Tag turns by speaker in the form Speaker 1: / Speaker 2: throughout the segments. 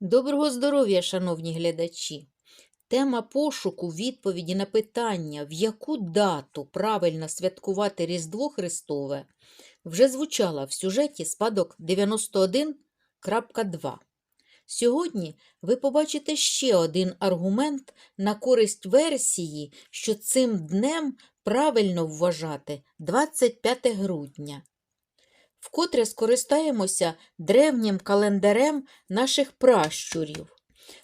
Speaker 1: Доброго здоров'я, шановні глядачі! Тема пошуку відповіді на питання, в яку дату правильно святкувати Різдво Христове, вже звучала в сюжеті спадок 91.2. Сьогодні ви побачите ще один аргумент на користь версії, що цим днем правильно вважати 25 грудня. Вкотре скористаємося древнім календарем наших пращурів.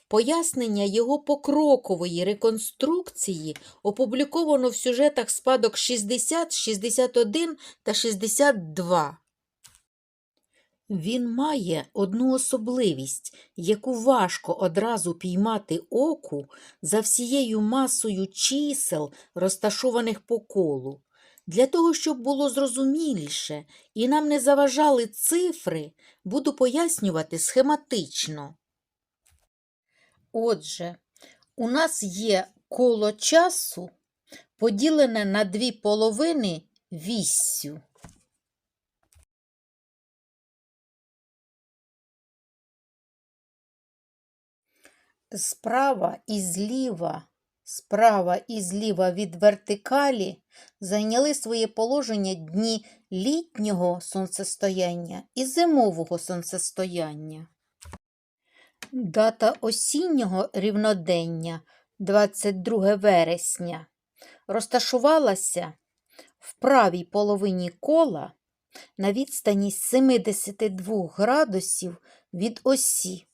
Speaker 1: Пояснення його покрокової реконструкції опубліковано в сюжетах спадок 60, 61 та 62. Він має одну особливість, яку важко одразу піймати оку за всією масою чисел, розташованих по колу. Для того, щоб було зрозуміліше і нам не заважали цифри, буду пояснювати схематично. Отже, у нас є коло часу, поділене на дві половини віссю. Справа і зліва, справа і зліва від вертикалі зайняли своє положення дні літнього сонцестояння і зимового сонцестояння. Дата осіннього рівнодення 22 вересня розташувалася в правій половині кола на відстані 72 градусів від осі.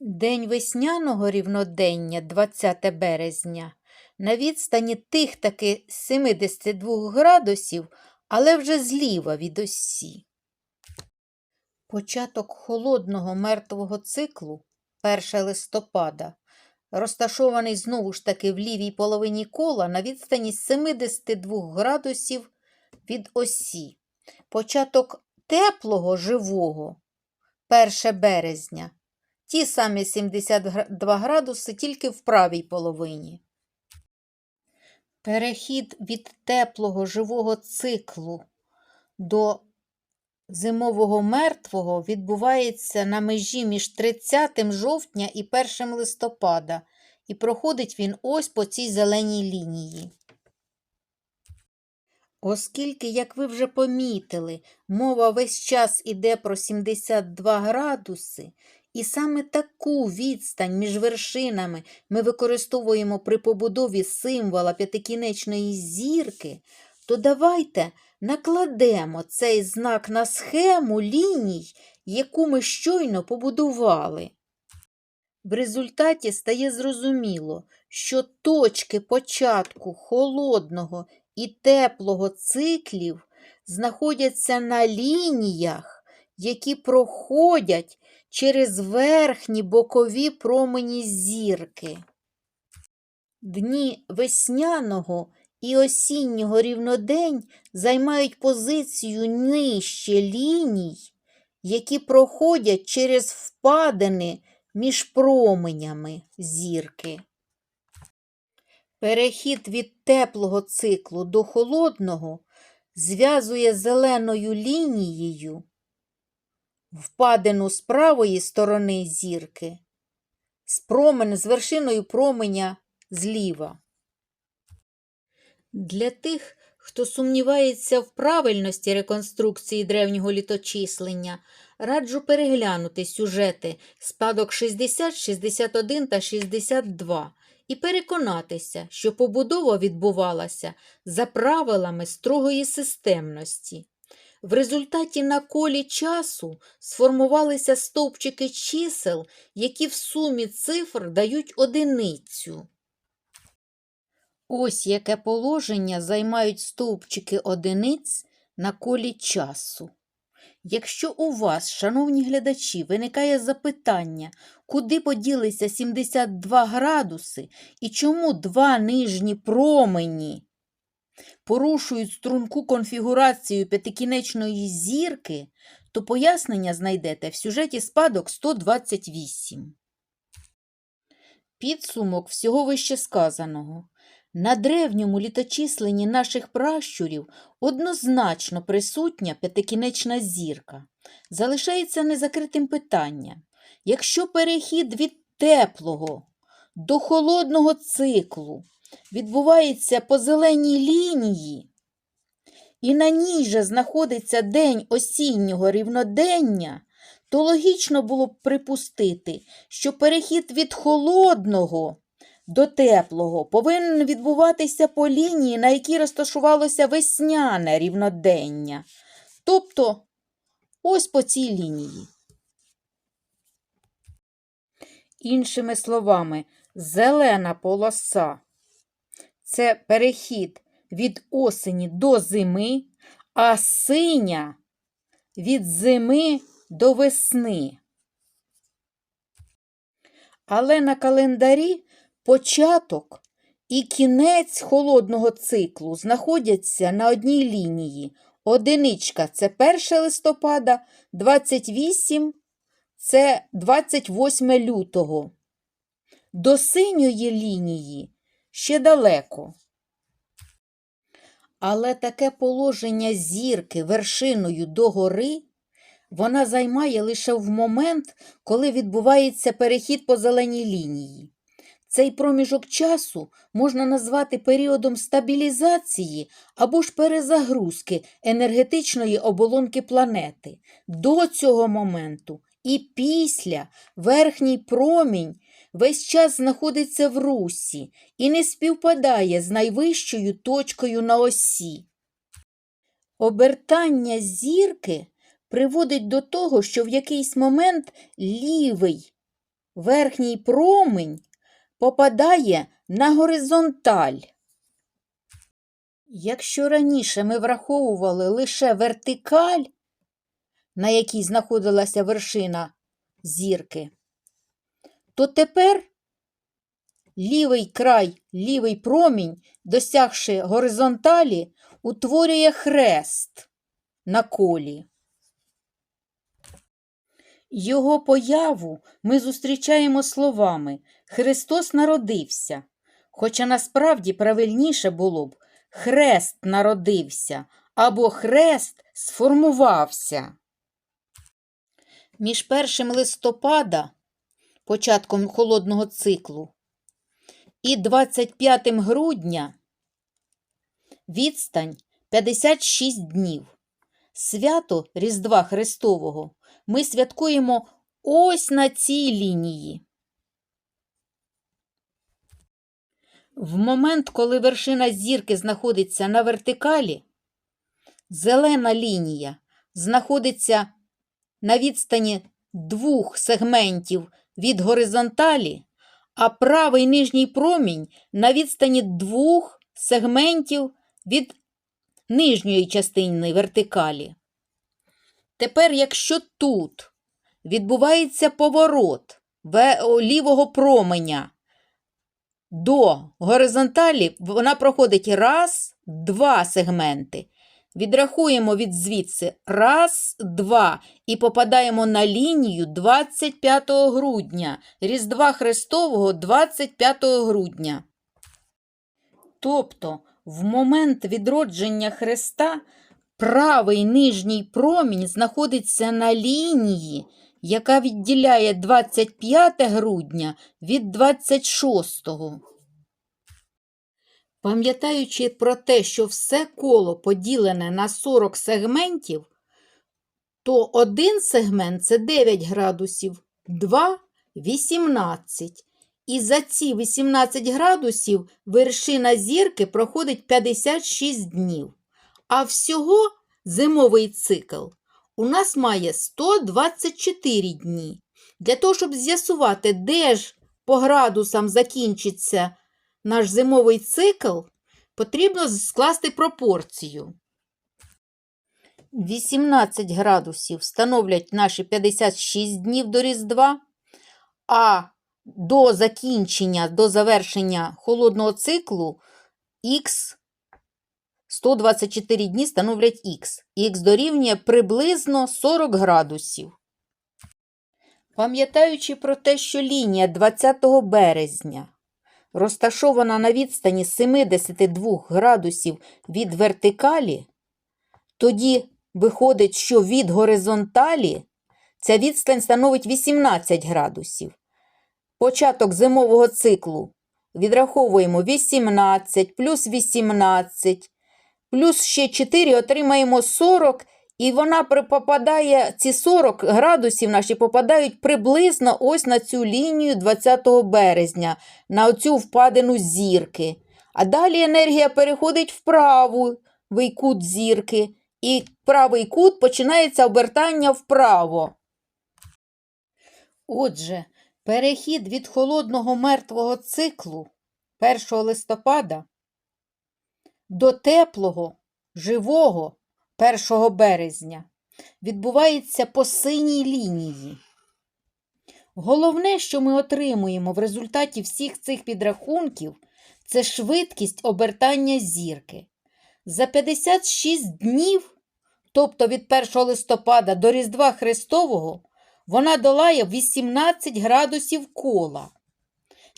Speaker 1: День весняного рівнодення 20 березня на відстані тих таки 72 градусів, але вже зліва від осі. Початок холодного мертвого циклу 1 листопада, розташований знову ж таки в лівій половині кола на відстані 72 градусів від осі. Початок теплого живого 1 березня. Ті самі 72 градуси, тільки в правій половині. Перехід від теплого живого циклу до зимового мертвого відбувається на межі між 30 жовтня і 1 листопада, і проходить він ось по цій зеленій лінії. Оскільки, як ви вже помітили, мова весь час іде про 72 градуси, і саме таку відстань між вершинами ми використовуємо при побудові символа п'ятикінечної зірки, то давайте накладемо цей знак на схему ліній, яку ми щойно побудували. В результаті стає зрозуміло, що точки початку холодного і теплого циклів знаходяться на лініях, які проходять через верхні бокові промені зірки. Дні весняного і осіннього рівнодень займають позицію нижче ліній, які проходять через впадини між променями зірки. Перехід від теплого циклу до холодного зв'язує зеленою лінією впадину з правої сторони зірки, з промен з вершиною променя зліва. Для тих, хто сумнівається в правильності реконструкції древнього літочислення, раджу переглянути сюжети спадок 60, 61 та 62 і переконатися, що побудова відбувалася за правилами строгої системності. В результаті на колі часу сформувалися стовпчики чисел, які в сумі цифр дають одиницю. Ось яке положення займають стовпчики одиниць на колі часу. Якщо у вас, шановні глядачі, виникає запитання, куди поділися 72 градуси і чому два нижні промені порушують струнку конфігурацію п'ятикінечної зірки, то пояснення знайдете в сюжеті спадок 128. Підсумок всього вище сказаного. На древньому літочисленні наших пращурів однозначно присутня п'ятикінечна зірка. залишається незакритим питання. Якщо перехід від теплого до холодного циклу відбувається по зеленій лінії, і на ній же знаходиться день осіннього рівнодення, то логічно було б припустити, що перехід від холодного до теплого повинен відбуватися по лінії, на якій розташувалося весняне рівнодення. Тобто ось по цій лінії. Іншими словами, зелена полоса це перехід від осені до зими, а синя від зими до весни. Але на календарі початок і кінець холодного циклу знаходяться на одній лінії. Одиничка це 1 листопада, 28 це 28 лютого. До синьої лінії ще далеко. Але таке положення зірки вершиною догори вона займає лише в момент, коли відбувається перехід по зеленій лінії. Цей проміжок часу можна назвати періодом стабілізації або ж перезагрузки енергетичної оболонки планети. До цього моменту і після верхній промінь весь час знаходиться в русі і не співпадає з найвищою точкою на осі. Обертання зірки приводить до того, що в якийсь момент лівий верхній промінь попадає на горизонталь. Якщо раніше ми враховували лише вертикаль, на якій знаходилася вершина зірки, то тепер лівий край, лівий промінь, досягши горизонталі, утворює хрест на колі. Його появу ми зустрічаємо словами Христос народився, хоча насправді правильніше було б Хрест народився або Хрест сформувався. Між 1 листопада, початком холодного циклу, і 25 грудня відстань 56 днів. Свято Різдва Христового ми святкуємо ось на цій лінії. В момент, коли вершина зірки знаходиться на вертикалі, зелена лінія знаходиться на відстані двох сегментів від горизонталі, а правий нижній промінь на відстані двох сегментів від нижньої частини вертикалі. Тепер, якщо тут відбувається поворот лівого променя до горизонталі, вона проходить раз, два сегменти. Відрахуємо від звідси раз, два і попадаємо на лінію 25 грудня, Різдва Христового 25 грудня. Тобто, в момент відродження Христа правий нижній промінь знаходиться на лінії, яка відділяє 25 грудня від 26. Пам'ятаючи про те, що все коло поділене на 40 сегментів, то один сегмент це 9 градусів, 2 – 18. І за ці 18 градусів вершина зірки проходить 56 днів. А всього зимовий цикл у нас має 124 дні. Для того, щоб з'ясувати, де ж по градусам закінчиться наш зимовий цикл, потрібно скласти пропорцію. 18 градусів становлять наші 56 днів до Різдва, а до закінчення, до завершення холодного циклу х 124 дні становлять х. Х дорівнює приблизно 40 градусів. Пам'ятаючи про те, що лінія 20 березня розташована на відстані 72 градусів від вертикалі, тоді Виходить, що від горизонталі ця відстань становить 18 градусів. Початок зимового циклу відраховуємо 18 плюс 18, плюс ще 4 отримаємо 40, і вона попадає, ці 40 градусів наші попадають приблизно ось на цю лінію 20 березня, на оцю впадину зірки. А далі енергія переходить в правий кут зірки, і правий кут починається обертання вправо. Отже, перехід від холодного мертвого циклу 1 листопада до теплого, живого 1 березня відбувається по синій лінії. Головне, що ми отримуємо в результаті всіх цих підрахунків, це швидкість обертання зірки. За 56 днів, тобто від 1 листопада до Різдва Христового, вона долає 18 градусів кола.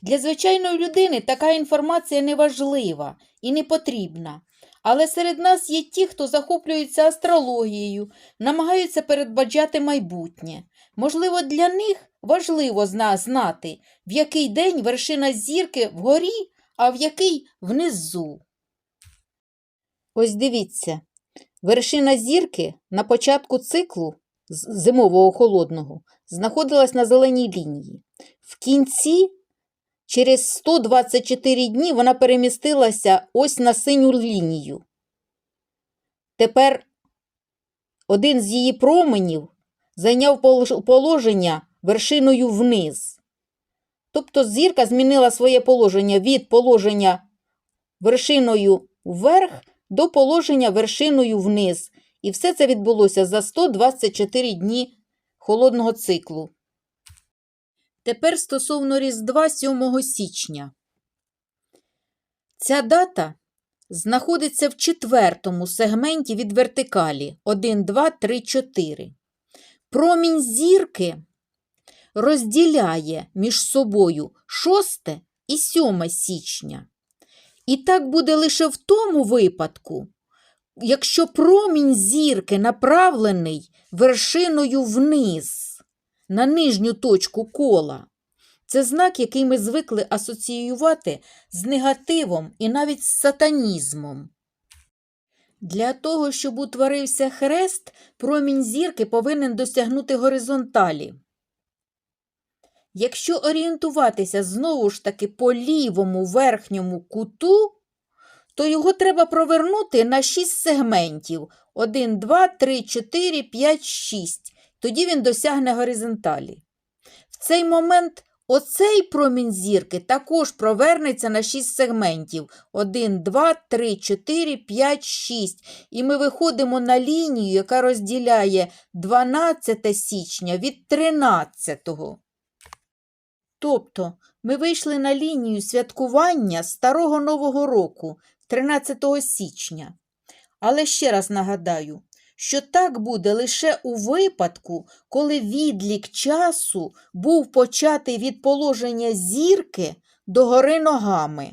Speaker 1: Для звичайної людини така інформація не важлива і не потрібна. Але серед нас є ті, хто захоплюється астрологією, намагаються передбачати майбутнє. Можливо, для них важливо знати, в який день вершина зірки вгорі, а в який внизу. Ось дивіться, вершина зірки на початку циклу зимового холодного знаходилась на зеленій лінії. В кінці, через 124 дні, вона перемістилася ось на синю лінію. Тепер один з її променів зайняв положення вершиною вниз. Тобто зірка змінила своє положення від положення вершиною вверх до положення вершиною вниз. І все це відбулося за 124 дні холодного циклу. Тепер стосовно Різдва 7 січня. Ця дата знаходиться в четвертому сегменті від вертикалі 1, 2, 3, 4. Промінь зірки розділяє між собою 6 і 7 січня. І так буде лише в тому випадку, якщо промінь зірки направлений вершиною вниз на нижню точку кола. Це знак, який ми звикли асоціювати з негативом і навіть з сатанізмом. Для того, щоб утворився хрест, промінь зірки повинен досягнути горизонталі. Якщо орієнтуватися знову ж таки по лівому верхньому куту, то його треба провернути на 6 сегментів 1, 2, 3, 4, 5, 6. Тоді він досягне горизонталі. В цей момент оцей промінь зірки також провернеться на 6 сегментів 1, 2, 3, 4, 5, 6. І ми виходимо на лінію, яка розділяє 12 січня від 13. Тобто ми вийшли на лінію святкування Старого Нового року 13 січня. Але ще раз нагадаю, що так буде лише у випадку, коли відлік часу був початий від положення зірки до гори ногами.